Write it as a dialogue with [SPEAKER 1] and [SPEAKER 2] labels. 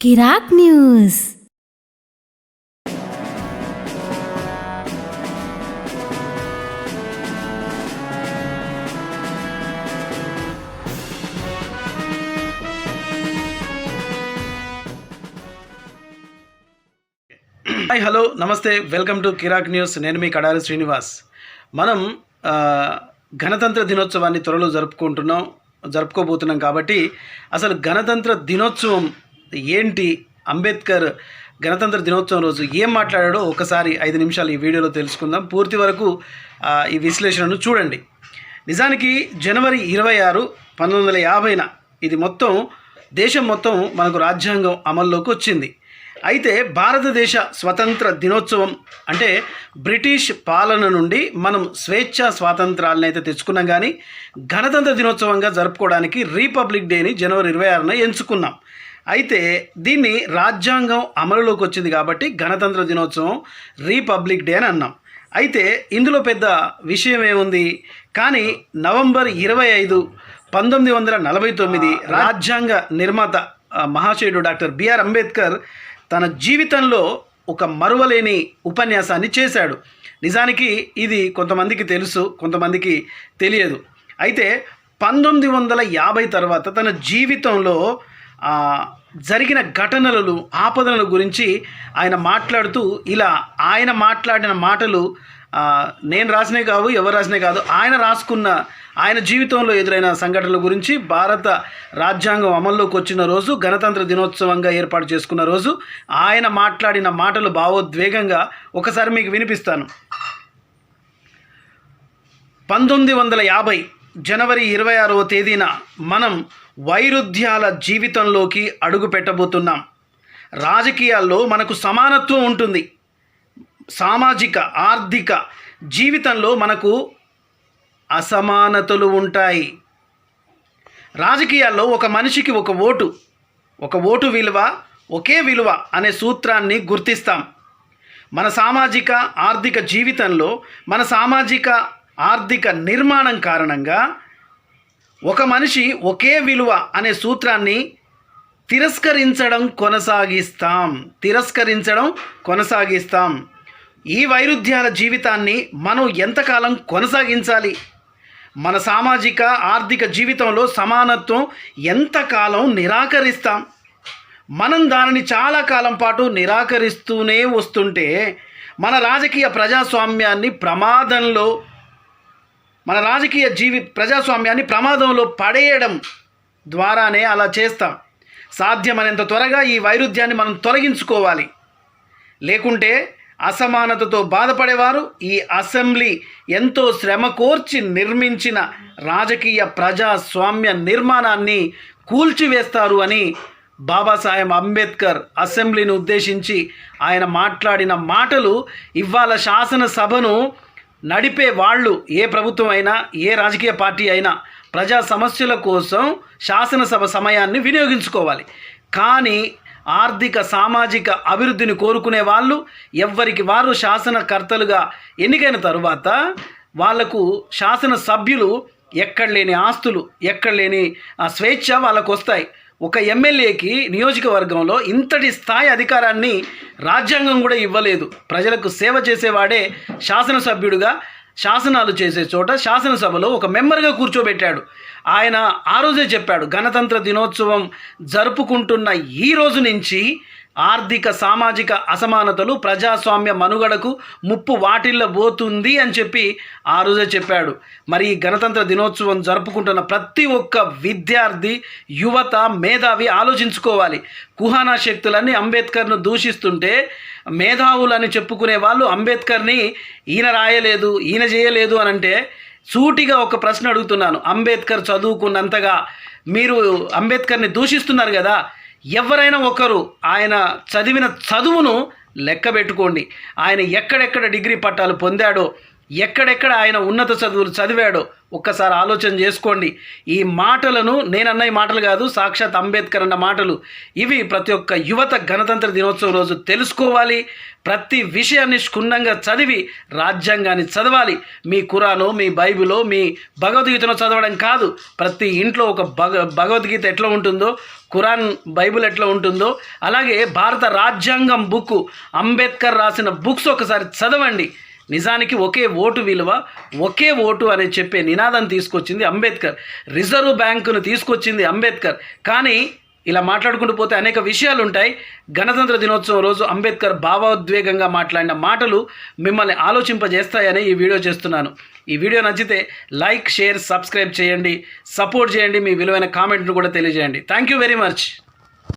[SPEAKER 1] కిరాక్ news.
[SPEAKER 2] Hi hello నమస్తే welcome to Kirak news నేను మీ కడారి శ్రీనివాస్. మనం గణతంత్ర దినోత్సవాన్ని త్వరలో జరుపుకుంటున్నాం జరుపుకోబోతున్నాం కాబట్టి అసలు గణతంత్ర దినోత్సవం ఏంటి అంబేద్కర్ గణతంత్ర దినోత్సవం రోజు ఏం మాట్లాడాడో ఒకసారి ఐదు నిమిషాలు ఈ వీడియోలో తెలుసుకుందాం. పూర్తి వరకు ఈ విశ్లేషణను చూడండి. నిజానికి జనవరి ఇరవై ఆరు పంతొమ్మిది వందల యాభైన ఇది మొత్తం దేశం మొత్తం మనకు రాజ్యాంగం అమల్లోకి వచ్చింది. అయితే భారతదేశ స్వతంత్ర దినోత్సవం అంటే బ్రిటిష్ పాలన నుండి మనం స్వేచ్ఛ స్వాతంత్రాలను అయితే తెచ్చుకున్నాం కానీ గణతంత్ర దినోత్సవంగా జరుపుకోవడానికి రిపబ్లిక్ డేని జనవరి ఇరవై ఆరున ఎంచుకున్నాం. అయితే దీన్ని రాజ్యాంగం అమలులోకి వచ్చింది కాబట్టి గణతంత్ర దినోత్సవం రిపబ్లిక్ డే అని అన్నాం. అయితే ఇందులో పెద్ద విషయం ఏముంది? కానీ నవంబర్ ఇరవై ఐదు పంతొమ్మిది వందల నలభై తొమ్మిది రాజ్యాంగ నిర్మాత మహాశయుడు డాక్టర్ బిఆర్ అంబేద్కర్ తన జీవితంలో ఒక మరువలేని ఉపన్యాసాన్ని చేశాడు. నిజానికి ఇది కొంతమందికి తెలుసు కొంతమందికి తెలియదు. అయితే పంతొమ్మిది వందల యాభై తర్వాత తన జీవితంలో జరిగిన ఘటనలను ఆపదల గురించి ఆయన మాట్లాడుతూ ఇలా ఆయన మాట్లాడిన మాటలు నేను రాసినవి కావు ఎవరు రాసినవి కాదు ఆయన రాసుకున్న ఆయన జీవితంలో ఎదురైన సంఘటనల గురించి భారత రాజ్యాంగం అమల్లోకి వచ్చిన రోజు గణతంత్ర దినోత్సవంగా ఏర్పాటు చేసుకున్న రోజు ఆయన మాట్లాడిన మాటలు భావోద్వేగంగా ఒకసారి మీకు వినిపిస్తాను. పంతొమ్మిది వందల యాభై జనవరి ఇరవై ఆరవ తేదీన మనం వైరుధ్యాల జీవితంలోకి అడుగు పెట్టబోతున్నాం. రాజకీయాల్లో మనకు సమానత్వం ఉంటుంది. సామాజిక ఆర్థిక జీవితంలో మనకు అసమానతలు ఉంటాయి. రాజకీయాల్లో ఒక మనిషికి ఒక ఓటు ఒక ఓటు విలువ ఒకే విలువ అనే సూత్రాన్ని గుర్తిస్తాం. మన సామాజిక ఆర్థిక జీవితంలో మన సామాజిక ఆర్థిక నిర్మాణం కారణంగా ఒక మనిషి ఒకే విలువ అనే సూత్రాన్ని తిరస్కరించడం కొనసాగిస్తాం. తిరస్కరించడం కొనసాగిస్తాం. ఈ వైరుధ్యాల జీవితాన్ని మనం ఎంతకాలం కొనసాగించాలి? మన సామాజిక ఆర్థిక జీవితంలో సమానత్వం ఎంతకాలం నిరాకరిస్తాం? మనం దానిని చాలా కాలం పాటు నిరాకరిస్తూనే వస్తుంటే మన రాజకీయ ప్రజాస్వామ్యాన్ని ప్రమాదంలో మన రాజకీయ జీవి ప్రజాస్వామ్యాన్ని ప్రమాదంలో పడేయడం ద్వారానే అలా చేస్తాం. సాధ్యమైనంత త్వరగా ఈ వైరుధ్యాన్ని మనం తొలగించుకోవాలి. లేకుంటే అసమానతతో బాధపడేవారు ఈ అసెంబ్లీ ఎంతో శ్రమ కోర్చి నిర్మించిన రాజకీయ ప్రజాస్వామ్య నిర్మాణాన్ని కూల్చివేస్తారు అని బాబాసాహెబ్ అంబేద్కర్ అసెంబ్లీని ఉద్దేశించి ఆయన మాట్లాడిన మాటలు ఇవాళ శాసనసభను నడిపే వాళ్ళు ఏ ప్రభుత్వం అయినా ఏ రాజకీయ పార్టీ అయినా ప్రజా సమస్యల కోసం శాసనసభ సమయాన్ని వినియోగించుకోవాలి. కానీ ఆర్థిక సామాజిక అభివృద్ధిని కోరుకునే వాళ్ళు ఎవ్వరికి వారు శాసనకర్తలుగా ఎన్నికైన తరువాత వాళ్ళకు శాసన సభ్యులు ఎక్కడ లేని ఆస్తులు ఎక్కడ లేని ఆ స్వేచ్ఛ వాళ్ళకు వస్తాయి ఒక ఎమ్మెల్యేకి నియోజకవర్గంలో ఇంతటి స్థాయి అధికారాన్ని రాజ్యాంగం కూడా ఇవ్వలేదు. ప్రజలకు సేవ చేసేవాడే శాసనసభ్యుడిగా శాసనాలు చేసే చోట శాసనసభలో ఒక మెంబర్గా కూర్చోబెట్టాడు. ఆయన ఆ రోజే చెప్పాడు గణతంత్ర దినోత్సవం జరుపుకుంటున్న ఈ రోజు నుంచి ఆర్థిక సామాజిక అసమానతలు ప్రజాస్వామ్య మనుగడకు ముప్పు వాటిల్లబోతుంది అని చెప్పి ఆ రోజే చెప్పాడు. మరి ఈ గణతంత్ర దినోత్సవం జరుపుకుంటున్న ప్రతి ఒక్క విద్యార్థి యువత మేధావి ఆలోచించుకోవాలి. కుహానా శక్తులన్నీ అంబేద్కర్ను దూషిస్తుంటే మేధావులని చెప్పుకునే వాళ్ళు అంబేద్కర్ని ఈయన రాయలేదు ఈయన చేయలేదు అని అంటే సూటిగా ఒక ప్రశ్న అడుగుతున్నాను. అంబేద్కర్ చదువుకున్నంతగా మీరు అంబేద్కర్ని దూషిస్తున్నారు కదా ఎవరైనా ఒకరు ఆయన చదివిన చదువును లెక్క పెట్టుకోండి. ఆయన ఎక్కడెక్కడ డిగ్రీ పట్టాలు పొందాడో ఎక్కడెక్కడ ఆయన ఉన్నత చదువులు చదివాడో ఒక్కసారి ఆలోచన చేసుకోండి. ఈ మాటలను నేనన్న ఈ మాటలు కాదు సాక్షాత్ అంబేద్కర్ అన్న మాటలు. ఇవి ప్రతి ఒక్క యువత గణతంత్ర దినోత్సవం రోజు తెలుసుకోవాలి. ప్రతి విషయాన్ని క్షుణ్ణంగా చదివి రాజ్యాంగాన్ని చదవాలి. మీ కురాను మీ బైబిలో మీ భగవద్గీతను చదవడం కాదు. ప్రతి ఇంట్లో ఒక భగ భగవద్గీత ఎట్లా ఉంటుందో ఖురాన్ బైబిల్ ఎట్లా ఉంటుందో అలాగే భారత రాజ్యాంగం బుక్ అంబేద్కర్ రాసిన బుక్స్ ఒకసారి చదవండి. నిజానికి ఒకే ఓటు విలువ ఒకే ఓటు అని చెప్పే నినాదం తీసుకొచ్చింది అంబేద్కర్. రిజర్వ్ బ్యాంకును తీసుకొచ్చింది అంబేద్కర్. కానీ ఇలా మాట్లాడుకుంటూ పోతే అనేక విషయాలు ఉంటాయి గణతంత్ర దినోత్సవం రోజు అంబేద్కర్ భావోద్వేగంగా మాట్లాడిన మాటలు మిమ్మల్ని ఆలోచింపజేస్తాయని ఈ వీడియో చేస్తున్నాను. ఈ వీడియో నచ్చితే లైక్ షేర్ సబ్స్క్రైబ్ చేయండి. సపోర్ట్ చేయండి మీ విలువైన కామెంట్ను కూడా తెలియజేయండి. Thank you very much.